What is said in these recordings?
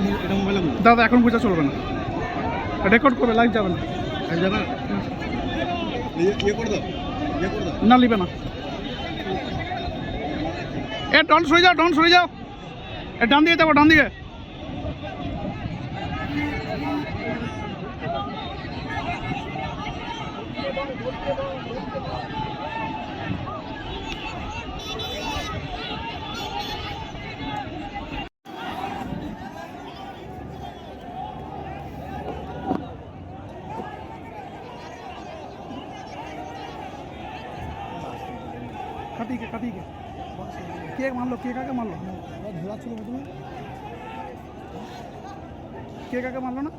মো- এটা মোবাইলে দাদা এখন বোঝা চলবে না। রেকর্ড করবে লাইভ যাবে না। যাবে না? লিবে ইয়ে করে দাও ইয়ে করে দাও। না নিবে না। এ ডন সরে যাও ডন সরে যাও। এ ডান দিকে যাব ডান দিকে। কাটিকে কাটিকে কে? মারলো, কে কাকে মারলো? ধরা ছিল প্রথমে কে কাকে মারলো না?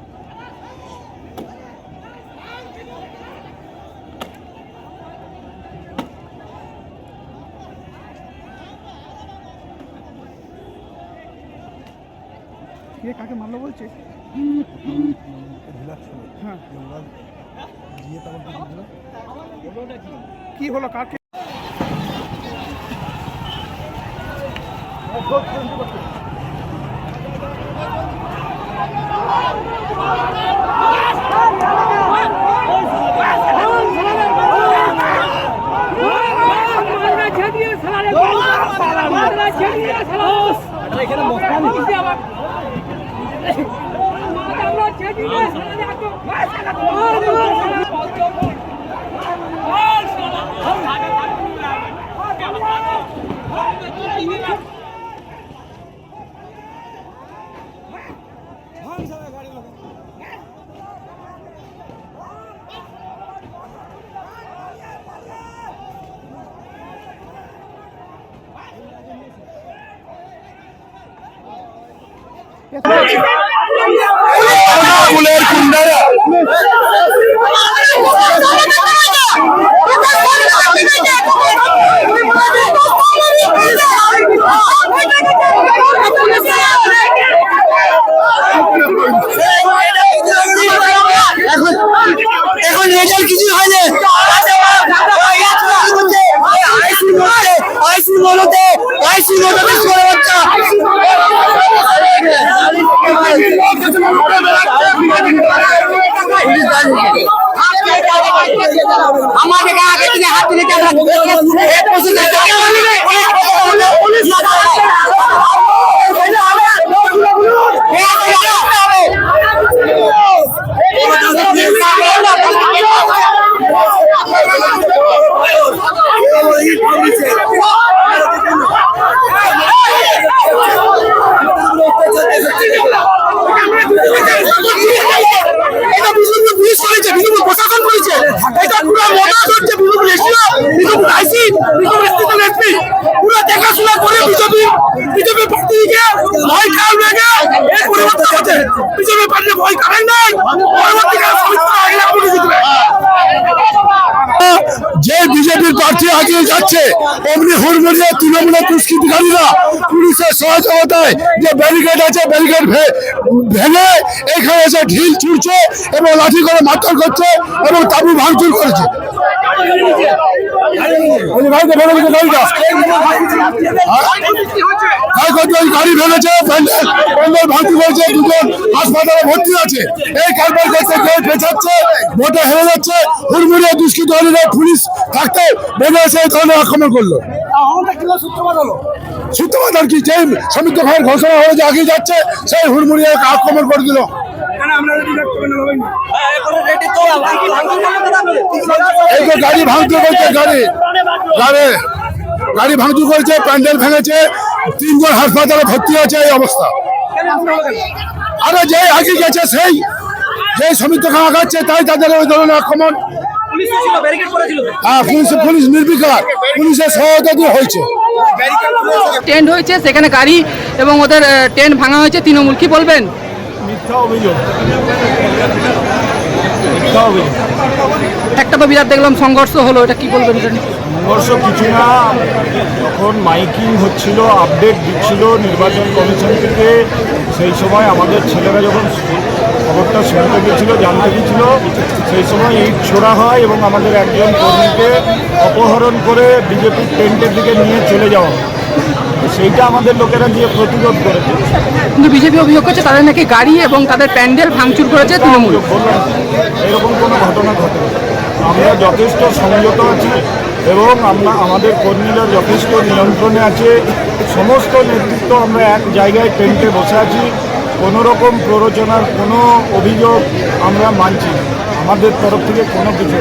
কে কাকে মারলো বলছে? হ্যাঁ। কি হলো কাকে Oh, my God. এখন আগে থেকে হাত দিলে এটা বিজেপি পুলিশ করেছে বিজেপি প্রশাসন করেছে এটা পুরো মোটা করছে বিজেপি এসিও বিজেপি যে বিজেপির প্রার্থী আগিয়ে যাচ্ছে, অমনি হুড়মুড়িয়ে তৃণমূলের দুষ্কৃতিকারীরা পুলিশের সহযোগিতায় যে ব্যারিকেড আছে ব্যারিকেড ভেঙে এখানে এসে ঢিল ছুটছে এবং লাঠি করে মারধর করছে এবং তাবু ভাঙচুর করেছে। হ্যাঁ, গাড়ি ভেঙেছে প্যান্ডেল ভাঙচুর করেছে দুজন হাসপাতালে ভর্তি আছে এই কারবার করতে কেউ পেছাচ্ছে ভোটে হেরে যাচ্ছে হুড়মুড়িয়ে দুষ্কৃতকারীরা পুলিশ থাকতে বেঁধে এসে ধরনের আক্রমণ করল সূত্রপাত আর কি যে সমিত ভাইয়ের ঘোষণা হয়ে যে আগে যাচ্ছে সেই হুড়মুড়িয়ে আক্রমণ করে দিল এই যে গাড়ি ভাঙচুর করছে গাড়ি। গাড়ি গাড়ি ভাঙচুর করেছে প্যান্ডেল ভেঙেছে তিনজন হাসপাতালে ভর্তি আছে এই অবস্থা। আরে যে আগে গেছে সেই যে সমিত খাওয়া খাচ্ছে তাই তাদের ওই ধরনের আক্রমণ। হ্যাঁ পুলিশ পুলিশ নির্বিকার। পুলিশের সহায়তা দিয়ে হয়েছে। টেন্ট হয়েছে সেখানে গাড়ি এবং ওদের টেন্ট ভাঙা হয়েছে। তৃণমূল কি বলবেন? মিথ্যা অভিযোগ। একটা তো বিরাট দেখলাম, সংঘর্ষ হলো, এটা কি বলবেন সংঘর্ষ কিছু না। যখন মাইকিং হচ্ছিল, আপডেট দিচ্ছিল নির্বাচন কমিশন থেকে, সেই সময় আমাদের ছেলেরা যখন খবরটা শুনতে গেছিল জানতে গেছিল সেই সময় ইট ছোড়া হয় এবং আমাদের একজন কর্মীকে অপহরণ করে বিজেপির টেন্টের দিকে নিয়ে চলে যাওয়া হয়। সেইটা আমাদের লোকেরা গিয়ে প্রতিরোধ করেছে। কিন্তু বিজেপি অভিযোগ করছে তাদের নাকি গাড়ি এবং তাদের প্যান্ডেল ভাঙচুর করেছে তৃণমূল। এরকম কোনো ঘটনা ঘটে আমরা যথেষ্ট সংযত আছি এবং আমরা আমাদের কর্মীরা যথেষ্ট নিয়ন্ত্রণে আছে। সমস্ত নেতৃত্ব আমরা এক জায়গায় টেন্টে বসে আছি। কোনো রকম প্ররোচনার কোনো অভিযোগ আমরা মানছি আমাদের তরফ থেকে কোনো কিছু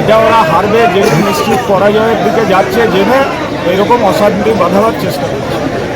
এটা ওরা হারবে যে নিশ্চিত পরাজয়ের দিকে যাচ্ছে জেনে এরকম অশান্তি বাঁধাবার চেষ্টা করছে।